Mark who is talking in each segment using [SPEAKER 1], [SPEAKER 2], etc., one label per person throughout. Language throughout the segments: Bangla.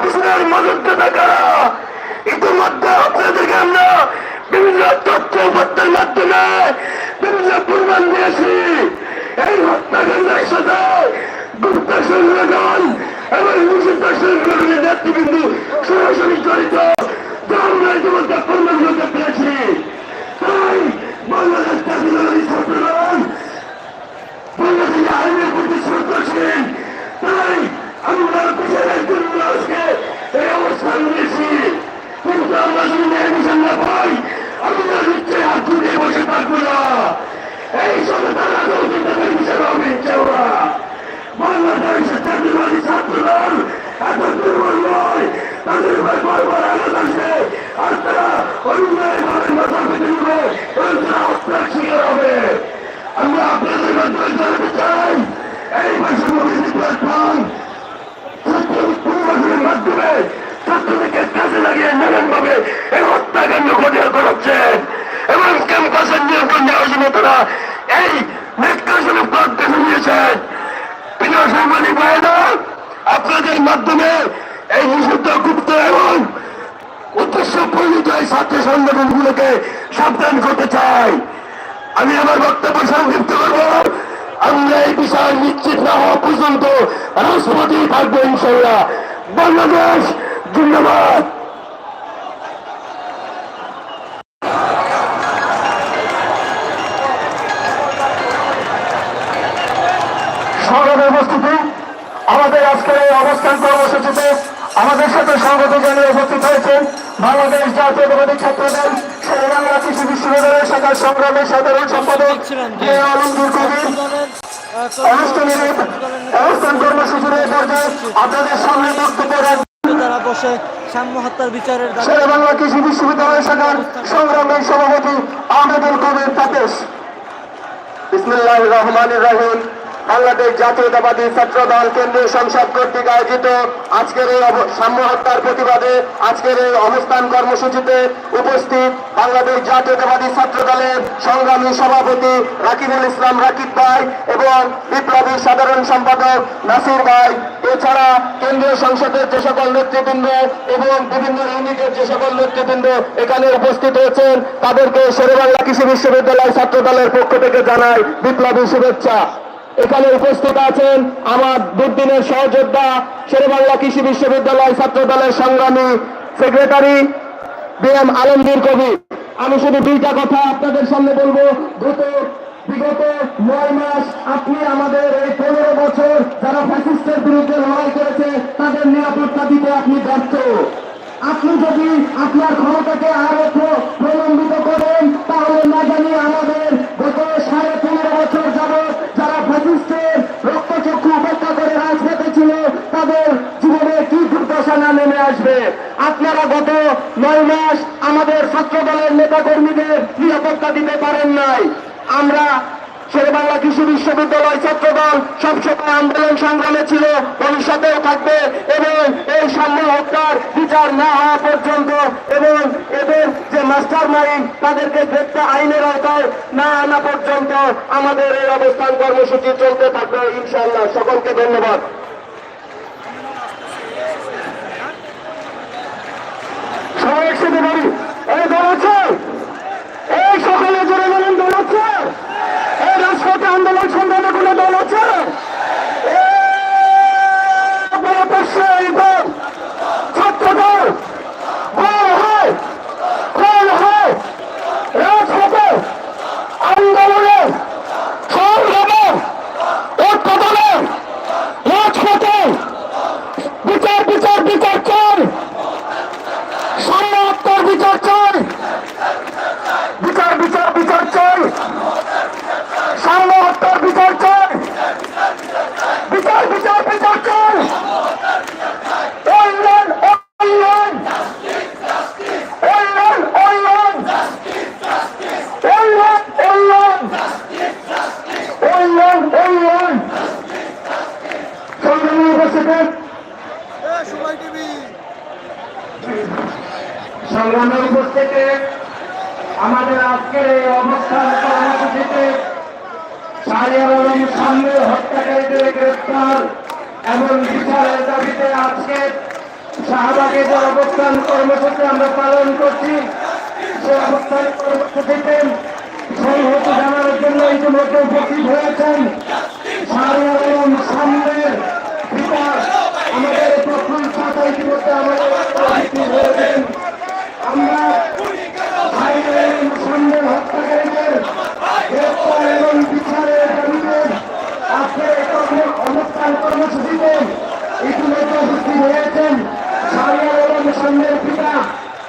[SPEAKER 1] পিছনের মদতদাতা কারা ইতিমধ্যে আপনাদেরকে আমরা বিভিন্ন তথ্য উপাত্তের মাধ্যমে বিভিন্ন প্রমাণ দিয়েছি। এই হত্যাকাণ্ডের সাথে গুপ্ত সংগঠন এবং নিষিদ্ধ সংগঠনের নেতৃবৃন্দ সরাসরি জড়িত। আমরা ইতিমধ্যে বাংলাদেশের জাতীয়বাদী ছাত্রদল এত দুর্বল নয় আর তারা অনুযায়ী মাথা পেতে নেবে এবং তারা হত্যার শিকার হবে আমরা আপনাদের মাধ্যমে জানাতে চাই এই বৈষম্যবিধি প্ল্যাটফর্ম ছাত্র পরিবর্তনের মাধ্যমে ছাত্রদেরকে কাজে লাগিয়ে নানানভাবে এই হত্যাকাণ্ড ঘটিয়ে করাচ্ছেন এবং ক্যাম্পাসের নিয়ন্ত্রণ নেওয়ার জন্য তারা এই নিষ্কাশনে প্রজ্ঞান নিয়েছেন প্রিয় সাংবাদিক ভাইরা আপনাদের মাধ্যমে এই নিষিদ্ধ গুপ্ত এবং উদ্দেশ্য পরিণত এই ছাত্র সাবধান করতে চাই। আমি আমার বক্তব্য সংক্ষিপ্ত করব। আমরা এই বিষয় নিশ্চিত না হওয়া পর্যন্ত রাষ্ট্রপতি থাকব ইনশাল্লাহ বাংলাদেশ ধন্যবাদ
[SPEAKER 2] সংগ্রামে উপস্থিতি আমাদের আজকের এই অবস্থান কর্মসূচিতে আমাদের সাথে স্বাগত জানিয়ে উপস্থিত হয়েছেন বাংলাদেশ জাতীয়তাবাদী ছাত্রদল কৃষি বিশ্ববিদ্যালয়ের শাখার সংগ্রামের সাধারণ সম্পাদক আলমগীর কবির। অনুষ্ঠানের এই অবস্থান কর্মসূচির পর্যায়ে আপনাদের সামনে বক্তব্য রাখবেন।
[SPEAKER 3] তারা বসে সাম্য হত্যার বিচারের
[SPEAKER 2] কৃষি বিশ্ববিদ্যালয় শাখার সংগ্রামের সভাপতি আহমেদুল কবির তাপেশ বিসমিল্লাহ রহমান রহিম। বাংলাদেশ জাতীয়তাবাদী ছাত্র দল কেন্দ্রীয় সংসদ কর্তৃক আয়োজিত আজকের এই সাম্য হত্যার প্রতিবাদে আজকের এই অবস্থান কর্মসূচিতে উপস্থিত বাংলাদেশ জাতীয়তাবাদী ছাত্র দলের সংগ্রামী সভাপতি রাকিবুল ইসলাম রাকিব ভাই এবং বিপ্লবী সাধারণ সম্পাদক নাসির ভাই। এছাড়া কেন্দ্রীয় সংসদের যে সকল নেতৃবৃন্দ এবং বিভিন্ন ইউনিটের যে সকল নেতৃবৃন্দ এখানে উপস্থিত হয়েছেন, তাদেরকে শেরেবাংলা কৃষি বিশ্ববিদ্যালয় ছাত্র দলের পক্ষ থেকে জানাই বিপ্লবী শুভেচ্ছা। এখানে উপস্থিত আছেন আমার দুর্দিনের সহযোদ্ধা শেরেবাংলা কৃষি বিশ্ববিদ্যালয় ছাত্র দলের সংগ্রামী সেক্রেটারি বি এম আলমগীর কবি। আমি শুধু দুইটা কথা আপনাদের সামনে বলব। গত বিগত নয় মাস আপনি আমাদের এই পনেরো বছর যারা ফ্যাসিস্টের বিরুদ্ধে লড়াই করেছে, তাদের নিরাপত্তা দিতে আপনি ব্যর্থ। আপনি যদি আপনার আপনারা গত নয় মাস আমাদের ছাত্র দলের নেতা কর্মীদের নিরাপত্তা দিতে পারেন নাই। আমরা শেরবাংলা কৃষি বিশ্ববিদ্যালয় ছাত্র দল সবসময় আন্দোলন সংগ্রামে ছিল, ভবিষ্যতেও থাকবে এবং এই সাম্য হত্যার বিচার না হওয়া পর্যন্ত এবং এদের যে মাস্টার মাইন্ড তাদেরকে গ্রেপ্তার আইনের আওতায় না আনা পর্যন্ত আমাদের এই অবস্থান কর্মসূচি চলতে থাকবে। ইনশাআল্লাহ, সকলকে ধন্যবাদ। সংগ্রামী উপস্থিতি আমাদের আজকের এই অবস্থান কর্মসূচিতে আলম সামনে হত্যাকারীদের গ্রেপ্তার এবং বিচারের দাবিতে আজকে শাহবাগে যে অবস্থান কর্মসূচি আমরা পালন করছি সেই অবস্থান কর্মসূচিতে সেই হেতু জানানোর জন্য ইতিমধ্যে উপস্থিত হয়েছেন ইতিমধ্যে আমাদের আমরা ভাইদের মুসলমান হত্যাকারীদের গ্রেপ্তার এবং বিচারের দাবিতে আজকে
[SPEAKER 1] এরকম অবস্থান কর্মসূচিতে ইতিমধ্যে উপস্থিত হয়েছেন সারিয়া এবং মুসলমানের পিতা,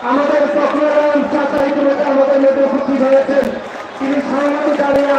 [SPEAKER 1] আমাদের চক্রবর্তী চাচা ইতিমধ্যে আমাদের মধ্যে উপস্থিত হয়েছেন তিনি সংহত দাঁড়িয়ে